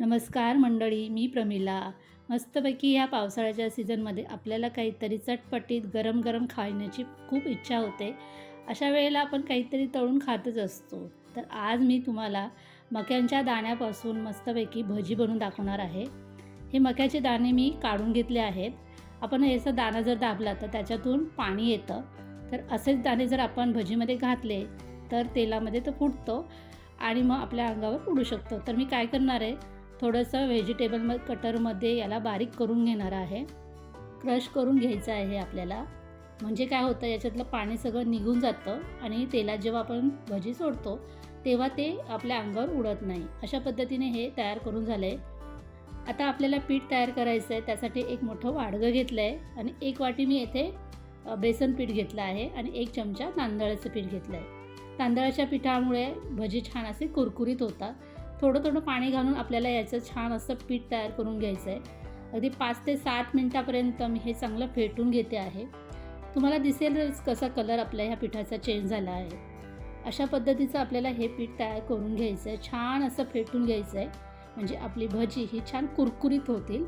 नमस्कार मंडळी मी प्रमिला. मस्तपैकी ह्या पावसाळ्याच्या सीझनमध्ये आपल्याला काहीतरी चटपटीत गरम गरम खाण्याची खूप इच्छा होते. अशा वेळेला आपण काहीतरी तळून खातच असतो. तर आज मी तुम्हाला मक्यांच्या दाण्यापासून मस्तपैकी भजी बनवून दाखवणार आहे. हे मक्याचे दाणे मी काढून घेतले आहेत. आपण हे असं दाणा जर दाबला तर त्याच्यातून पाणी येतं. तर असेच दाणे जर आपण भजीमध्ये घातले तर तेलामध्ये तो फुटतो आणि मग आपल्या अंगावर उडू शकतो. तर मी काय करणार आहे? थोडंसं व्हेजिटेबल म कटरमध्ये याला बारीक करून घेणार आहे. क्रश करून घ्यायचं आहे आपल्याला. म्हणजे काय होतं याच्यातलं पाणी सगळं निघून जातं आणि तेलात जेव्हा आपण भजी सोडतो तेव्हा ते आपल्या अंगावर उडत नाही. अशा पद्धतीने हे तयार करून झालं आहे आता आपल्याला पीठ तयार करायचं आहे त्यासाठी एक मोठं वाडगं घेतलं आहे आणि एक वाटी मी येथे बेसन पीठ घेतलं आहे आणि एक चमचा तांदळाचं पीठ घेतलं आहे तांदळाच्या पिठामुळे भजी छान असे कुरकुरीत होतात. थोडं थोडं पाणी घालून आपल्याला याचं छान असं पीठ तयार करून घ्यायचं आहे अगदी पाच ते सात मिनटापर्यंत मी हे चांगलं फेटून घेते आहे. तुम्हाला दिसेलच कसा कलर आपल्या ह्या पिठाचा चेंज झाला आहे. अशा पद्धतीचं आपल्याला हे पीठ तयार करून घ्यायचं आहे छान असं फेटून घ्यायचं आहे म्हणजे आपली भजी ही छान कुरकुरीत होतील.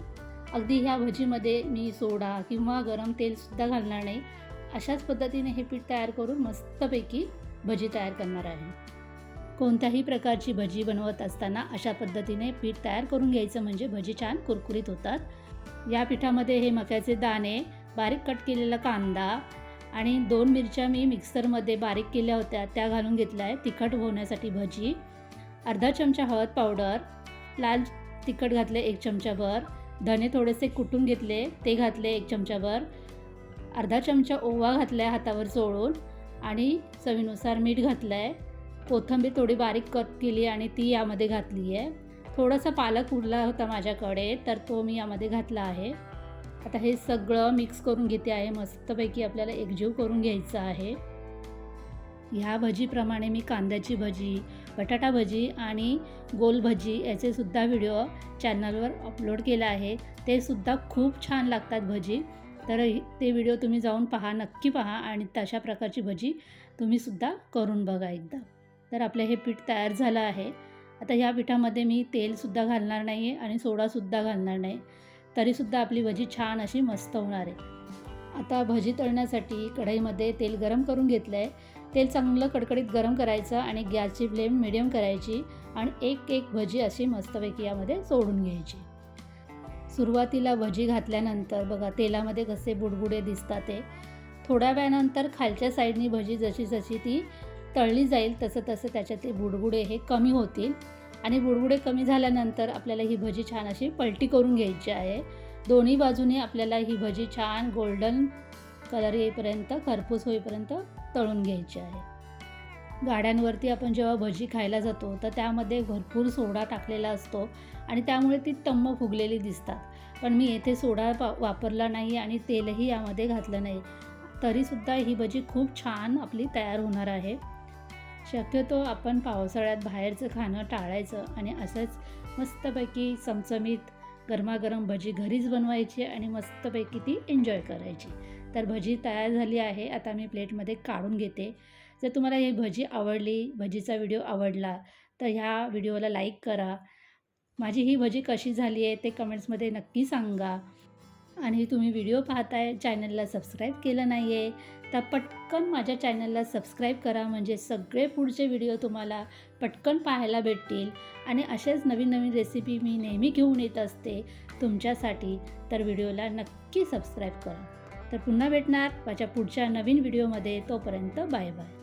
अगदी ह्या भजीमध्ये मी सोडा किंवा गरम तेलसुद्धा घालणार नाही. अशाच पद्धतीने हे पीठ तयार करून मस्तपैकी भजी तयार करणार आहे. कोणत्याही प्रकारची भजी बनवत असताना अशा पद्धतीने पीठ तयार करून घ्यायचं म्हणजे भजी छान कुरकुरीत होतात. या पिठामध्ये हे मक्याचे दाणे बारीक कट केलेला कांदा आणि दोन मिरच्या मी मिक्सरमध्ये बारीक केल्या होत्या त्या घालून घेतल्या आहे तिखट होण्यासाठी भजी अर्धा चमचा हळद पावडर लाल तिखट घातले एक चमचाभर धने थोडेसे कुटून घेतले ते घातले एक चमचाभर अर्धा चमचा ओवा घातला आहे हातावर चोळून आणि चवीनुसार मीठ घातलं आहे कोथिंबीर थोडी बारीक कट केली आणि ती यामध्ये घातली आहे. थोडासा पालक उरला होता माझ्याकडे तर तो मी यामध्ये घातला आहे. आता हे सगळं मिक्स करून घेते आहे. मस्तपैकी आपल्याला एकजीव करून घ्यायचं आहे. ह्या भजीप्रमाणे मी कांद्याची भजी बटाटा भजी आणि गोल भजी याचे सुद्धा व्हिडिओ चॅनलवर अपलोड केला आहे. ते सुद्धा खूप छान लागतात भजी. तर ते व्हिडिओ तुम्ही जाऊन पहा नक्की पहा आणि तशा प्रकारची भजी तुम्हीसुद्धा करून बघा एकदा. तर आपलं हे पीठ तयार झालं आहे. आता ह्या पिठामध्ये मी तेलसुद्धा घालणार नाही आहे आणि सोडासुद्धा घालणार नाही. तरीसुद्धा आपली भजी छान अशी मस्त होणार आहे. आता भजी तळण्यासाठी कढईमध्ये तेल गरम करून घेतलं आहे तेल चांगलं कडकडीत गरम करायचं आणि गॅसची फ्लेम मिडियम करायची आणि एक एक भजी अशी मस्तपैकी यामध्ये सोडून घ्यायची. सुरुवातीला भजी घातल्यानंतर बघा तेलामध्ये कसे बुडबुडे दिसतात ते. थोड्या वेळानंतर खालच्या साईडनी भजी जशी जशी ती तळली जाईल तसं तसं त्याच्यातले बुडबुडे हे कमी होतील. आणि बुडबुडे कमी झाल्यानंतर आपल्याला ही भजी छान अशी पलटी करून घ्यायची आहे. दोन्ही बाजूने आपल्याला ही भजी छान गोल्डन कलर येईपर्यंत खरपूस होईपर्यंत तळून घ्यायची आहे. गाड्यांवरती आपण जेव्हा भजी खायला जातो तर त्यामध्ये भरपूर सोडा टाकलेला असतो आणि त्यामुळे ती टम्म फुगलेली दिसतात. पण मी येथे सोडा पा वापरला नाही आणि तेलही यामध्ये घातलं नाही. तरीसुद्धा ही भजी खूप छान आपली तयार होणार आहे. शक्यतो आपण पावसाळ्यात बाहेरचं खाणं टाळायचं आणि असंच मस्तपैकी चमचमीत गरमागरम भजी घरीच बनवायची आणि मस्तपैकी ती एन्जॉय करायची. तर भजी तयार झाली आहे. आता मी प्लेटमध्ये काढून घेते. जर तुम्हाला ही भजी आवडली भजीचा व्हिडिओ आवडला तर ह्या व्हिडिओला लाईक करा. माझी ही भजी कशी झाली आहे ते कमेंट्समध्ये नक्की सांगा. आणि तुम्ही व्हिडिओ पाहताय चॅनलला सबस्क्राईब केलं नाही आहे तर पटकन माझ्या चॅनलला सबस्क्राईब करा. म्हणजे सगळे पुढचे व्हिडिओ तुम्हाला पटकन पाहायला भेटतील. आणि असेच नवीन नवीन रेसिपी मी नेहमी घेऊन येत असते तुमच्यासाठी तर व्हिडिओला नक्की सबस्क्राईब करा. तर पुन्हा भेटणार माझ्या पुढच्या नवीन व्हिडिओमध्ये. तोपर्यंत बाय बाय.